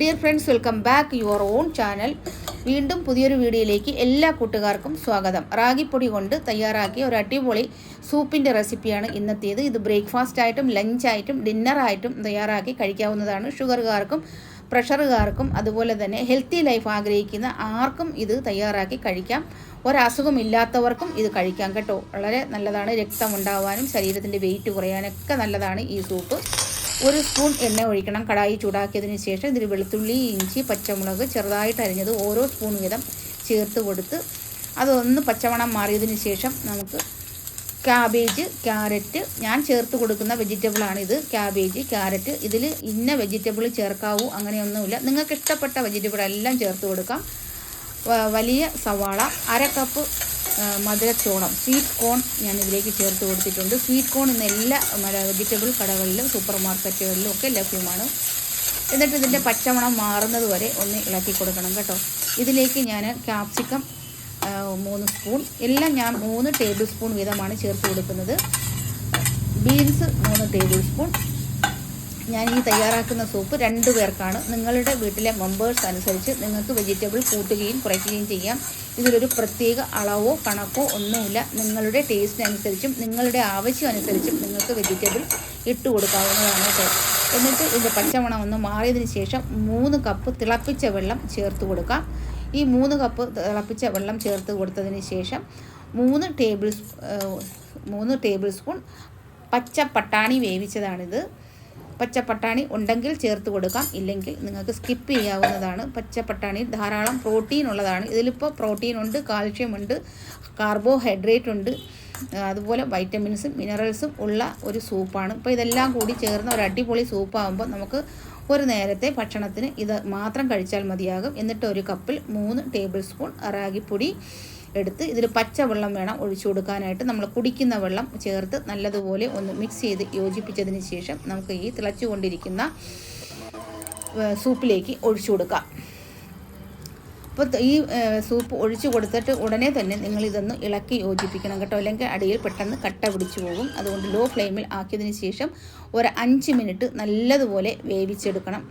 Dear friends welcome back your own channel വീണ്ടും പുതിയൊരു വീഡിയോയിലേക്ക് എല്ലാ കൂട്ടുകാർക്കും സ്വാഗതം. റാഗിപ്പൊടി കൊണ്ട് തയ്യാറാക്കിയ ഒരു അടിപൊളി സൂപ്പിന്റെ റെസിപ്പിയാണ് ഇന്നത്തേത്. ഇത് ബ്രേക്ക്ഫാസ്റ്റ് ആയിട്ടും ലഞ്ചായിട്ടും ഡിന്നറായിട്ടും തയ്യാറാക്കി കഴിക്കാവുന്നതാണ്. ഷുഗറുകാർക്കും പ്രഷറുകാർക്കും അതുപോലെ തന്നെ ഹെൽത്തി ലൈഫ് ആഗ്രഹിക്കുന്ന ആർക്കും ഇത് തയ്യാറാക്കി കഴിക്കാം. ഒരസുഖമില്ലാത്തവർക്കും ഇത് കഴിക്കാം കേട്ടോ. വളരെ നല്ലതാണ്. രക്തം ഉണ്ടാവാനും ശരീരത്തിന്റെ വെയിറ്റ് കുറയാനൊക്കെ നല്ലതാണ് ഈ സൂപ്പ്. ഒരു സ്പൂൺ എണ്ണ ഒഴിക്കണം. കടായി ചൂടാക്കിയതിന് ശേഷം ഇതിൽ വെളുത്തുള്ളി ഇഞ്ചി പച്ചമുളക് ചെറുതായിട്ട് അരിഞ്ഞത് ഓരോ സ്പൂൺ വീതം ചേർത്ത് കൊടുത്ത് അതൊന്ന് പച്ചമണം മാറിയതിന് ശേഷം നമുക്ക് ക്യാബേജ് ക്യാരറ്റ് ഞാൻ ചേർത്ത് കൊടുക്കുന്ന വെജിറ്റബിളാണിത് ക്യാബേജ് ക്യാരറ്റ്. ഇതിൽ ഇന്ന വെജിറ്റബിൾ ചേർക്കാവൂ അങ്ങനെയൊന്നുമില്ല. നിങ്ങൾക്ക് ഇഷ്ടപ്പെട്ട വെജിറ്റബിൾ എല്ലാം ചേർത്ത് കൊടുക്കാം. വലിയ സവാള അര കപ്പ് മധുരച്ചോളം സ്വീറ്റ് കോൺ ഞാൻ ഇതിലേക്ക് ചേർത്ത് കൊടുത്തിട്ടുണ്ട്. സ്വീറ്റ് കോൺ ഇന്ന് എല്ലാ വെജിറ്റബിൾ കടകളിലും സൂപ്പർ മാർക്കറ്റുകളിലും ഒക്കെ ലഭ്യമാണ്. എന്നിട്ട് ഇതിന്റെ പച്ചമണം മാറുന്നത് വരെ ഒന്ന് ഇളക്കി കൊടുക്കണം കേട്ടോ. ഇതിലേക്ക് ഞാൻ ക്യാപ്സിക്കം മൂന്ന് സ്പൂൺ എല്ലാം ഞാൻ മൂന്ന് ടേബിൾ സ്പൂൺ വീതമാണ് ചേർത്ത് കൊടുക്കുന്നത്. ബീൻസ് മൂന്ന് ടേബിൾ സ്പൂൺ ഞാൻ ഈ തയ്യാറാക്കുന്ന സൂപ്പ് രണ്ട് പേർക്കാണ്. നിങ്ങളുടെ വീട്ടിലെ മെമ്പേഴ്സ് അനുസരിച്ച് നിങ്ങൾക്ക് വെജിറ്റബിൾ കൂട്ടുകയും കുറയ്ക്കുകയും ചെയ്യാം. ഇതിലൊരു പ്രത്യേക അളവോ കണക്കോ ഒന്നുമില്ല. നിങ്ങളുടെ ടേസ്റ്റ് അനുസരിച്ചും നിങ്ങളുടെ ആവശ്യം അനുസരിച്ചും നിങ്ങൾക്ക് വെജിറ്റബിൾ ഇട്ട് കൊടുക്കാവുന്നതാണ് എന്നിട്ട് ഇതിന്റെ പച്ചമണം ഒന്ന് മാറിയതിന് ശേഷം മൂന്ന് കപ്പ് തിളപ്പിച്ച വെള്ളം ചേർത്ത് കൊടുക്കാം. ഈ മൂന്ന് കപ്പ് തിളപ്പിച്ച വെള്ളം ചേർത്ത് കൊടുത്തതിന് ശേഷം മൂന്ന് ടേബിൾ മൂന്ന് ടേബിൾ സ്പൂൺ പച്ച പട്ടാണി വേവിച്ചതാണിത്. പച്ച പട്ടാണി ഉണ്ടെങ്കിൽ ചേർത്ത് കൊടുക്കാം. ഇല്ലെങ്കിൽ നിങ്ങൾക്ക് സ്കിപ്പ് ചെയ്യാവുന്നതാണ്. പച്ച പട്ടാണി ധാരാളം പ്രോട്ടീൻ ഉള്ളതാണ്. ഇതിലിപ്പോൾ പ്രോട്ടീൻ ഉണ്ട് കാൽഷ്യം ഉണ്ട് കാർബോഹൈഡ്രേറ്റ് ഉണ്ട്. അതുപോലെ വൈറ്റമിൻസും മിനറൽസും ഉള്ള ഒരു സൂപ്പാണ് ഇപ്പോൾ ഇതെല്ലാം കൂടി ചേർന്ന ഒരു അടിപൊളി സൂപ്പാകുമ്പോൾ നമുക്ക് ഒരു നേരത്തെ ഭക്ഷണത്തിന് ഇത് മാത്രം കഴിച്ചാൽ മതിയാകും. എന്നിട്ട് ഒരു കപ്പിൽ മൂന്ന് ടേബിൾ സ്പൂൺ റാഗിപ്പൊടി എടുത്ത് ഇതിൽ പച്ചവെള്ളം വേണം ഒഴിച്ചു കൊടുക്കാനായിട്ട്. നമ്മൾ കുടിക്കുന്ന വെള്ളം ചേർത്ത് നല്ലതുപോലെ ഒന്ന് മിക്സ് ചെയ്ത് യോജിപ്പിച്ചതിന് ശേഷം നമുക്ക് ഈ തിളച്ചുകൊണ്ടിരിക്കുന്ന കൊണ്ടിരിക്കുന്ന സൂപ്പിലേക്ക് ഒഴിച്ചു കൊടുക്കാം. അപ്പോൾ ഈ സൂപ്പ് ഒഴിച്ചു കൊടുത്തിട്ട് ഉടനെ തന്നെ നിങ്ങൾ ഇതൊന്ന് ഇളക്കി യോജിപ്പിക്കണം കേട്ടോ. അല്ലെങ്കിൽ അടിയിൽ പെട്ടെന്ന് കട്ട പിടിച്ചു പോകും. അതുകൊണ്ട് ലോ ഫ്ലെയിമിൽ ആക്കിയതിന് ശേഷം ഒരു അഞ്ച് മിനിറ്റ് നല്ലതുപോലെ വേവിച്ചെടുക്കണം.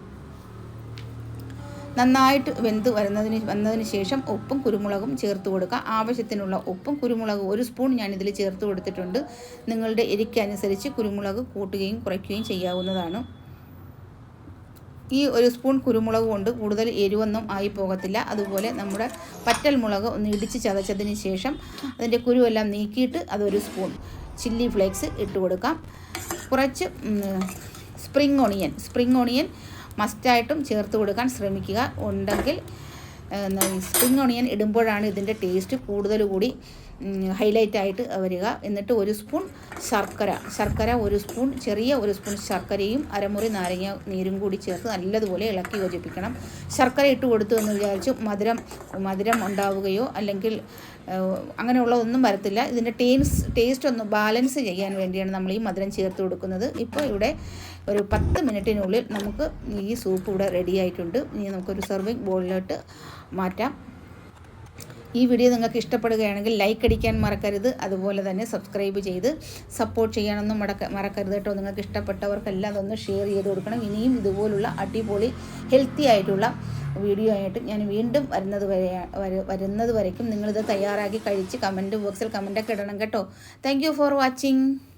നന്നായിട്ട് വെന്ത് വരുന്നതിന് വന്നതിന് ശേഷം ഉപ്പും കുരുമുളകും ചേർത്ത് കൊടുക്കുക. ആവശ്യത്തിനുള്ള ഉപ്പും കുരുമുളകും ഒരു സ്പൂൺ ഞാൻ ഇതിൽ ചേർത്ത് കൊടുത്തിട്ടുണ്ട്. നിങ്ങളുടെ എരിക്കനുസരിച്ച് കുരുമുളക് കൂട്ടുകയും കുറയ്ക്കുകയും ചെയ്യാവുന്നതാണ്. ഈ ഒരു സ്പൂൺ കുരുമുളക് കൊണ്ട് കൂടുതൽ എരിവൊന്നും ആയി പോകത്തില്ല. അതുപോലെ നമ്മുടെ പറ്റൽ മുളക് ഒന്ന് ഇടിച്ച് ചതച്ചതിന് ശേഷം അതിന്റെ കുരുവെല്ലാം നീക്കിയിട്ട് അതൊരു സ്പൂൺ ചില്ലി ഫ്ലേക്സ് ഇട്ട് കൊടുക്കാം. കുറച്ച് സ്പ്രിംഗ് ഓണിയൻ സ്പ്രിംഗ് ഓണിയൻ മസ്റ്റായിട്ടും ചേർത്ത് കൊടുക്കാൻ ശ്രമിക്കുക. ഉണ്ടെങ്കിൽ സ്പ്രിങ് ഓണിയൻ ഇടുമ്പോഴാണ് ഇതിന്റെ ടേസ്റ്റ് കൂടുതൽ കൂടി ഹൈലൈറ്റ് ആയിട്ട് വരിക. എന്നിട്ട് ഒരു സ്പൂൺ ശർക്കര. ശർക്കര ഒരു സ്പൂൺ ചെറിയ ഒരു സ്പൂൺ ശർക്കരയും അരമുറി നാരങ്ങ നീരും കൂടി ചേർത്ത് നല്ലതുപോലെ ഇളക്കി യോജിപ്പിക്കണം. ശർക്കര ഇട്ട് കൊടുത്തു എന്ന് വിചാരിച്ച് മധുരം മധുരം ഉണ്ടാവുകയോ അല്ലെങ്കിൽ അങ്ങനെയുള്ള ഒന്നും വരത്തില്ല. ഇതിന്റെ ടേസ്റ്റ് ടേസ്റ്റ് ഒന്ന് ബാലൻസ് ചെയ്യാൻ വേണ്ടിയാണ് നമ്മൾ ഈ മധുരം ചേർത്ത് കൊടുക്കുന്നത്. ഇപ്പോൾ ഇവിടെ ഒരു പത്ത് മിനിറ്റിനുള്ളിൽ നമുക്ക് ഈ സൂപ്പ് ഇവിടെ റെഡി ആയിട്ടുണ്ട്. ഇനി നമുക്കൊരു സെർവിങ് ബോളിലോട്ട് മാറ്റാം. ഈ വീഡിയോ നിങ്ങൾക്ക് ഇഷ്ടപ്പെടുകയാണെങ്കിൽ ലൈക്ക് അടിക്കാൻ മറക്കരുത്. അതുപോലെ തന്നെ സബ്സ്ക്രൈബ് ചെയ്ത് സപ്പോർട്ട് ചെയ്യാനൊന്നും മടക്ക മറക്കരുത് കേട്ടോ. നിങ്ങൾക്ക് ഇഷ്ടപ്പെട്ടവർക്കെല്ലാം അതൊന്ന് ഷെയർ ചെയ്ത് കൊടുക്കണം. ഇനിയും ഇതുപോലുള്ള അടിപൊളി ഹെൽത്തി ആയിട്ടുള്ള വീഡിയോ ആയിട്ട് ഞാൻ വീണ്ടും വരുന്നത് വരെ വര- വരുന്നത് വരയ്ക്കും. നിങ്ങളിത് തയ്യാറാക്കി കഴിച്ച് കമന്റ് ബോക്സിൽ കമന്റൊക്കെ ഇടണം കേട്ടോ. Thank for watching